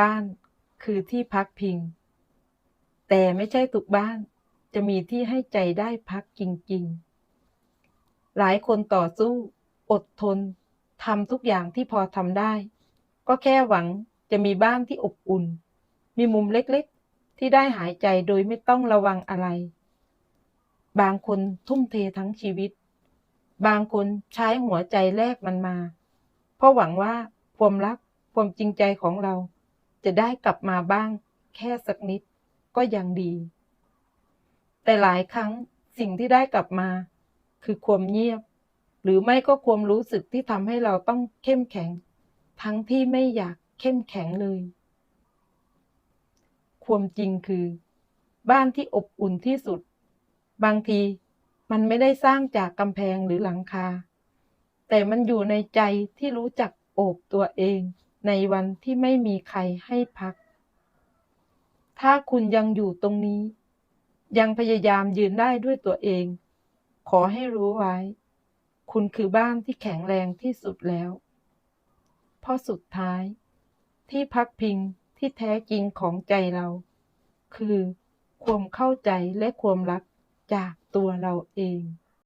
บ้านคือที่พักพิง แต่ไม่ใช่ทุกบ้านจะมีที่ให้ใจได้พักจริง ๆ หลายคนต่อสู้ อดทนทำทุกอย่างที่พอทำได้ ก็แค่หวังจะมีบ้านที่อบอุ่น มีมุมเล็กๆ ที่ได้หายใจโดยไม่ต้องระวังอะไร บางคนทุ่มเททั้งชีวิต บางคนใช้หัวใจแลกมันมา เพราะหวังว่าความรักความจริงใจของเรา จะได้กลับมาบ้างแค่สักนิดก็ยังดี แต่หลายครั้งสิ่งที่ได้กลับมา คือความเงียบ หรือไม่ก็ความรู้สึกที่ทำให้เราต้องเข้มแข็ง ทั้งที่ไม่อยากเข้มแข็งเลย ความจริงคือ บ้านที่อบอุ่นที่สุด บางทีมันไม่ได้สร้างจากกำแพงหรือหลังคา แต่มันอยู่ในใจที่รู้จักโอบตัวเอง ในวันที่ไม่มีใครให้พัก ถ้าคุณยังอยู่ตรงนี้ ยังพยายามยืนได้ด้วยตัวเอง ขอให้รู้ไว้ คุณคือบ้านที่แข็งแรงที่สุดแล้วเพราะสุดท้าย ที่พักพิงที่แท้จริงของใจเรา คือความเข้าใจและความรักจากตัวเราเอง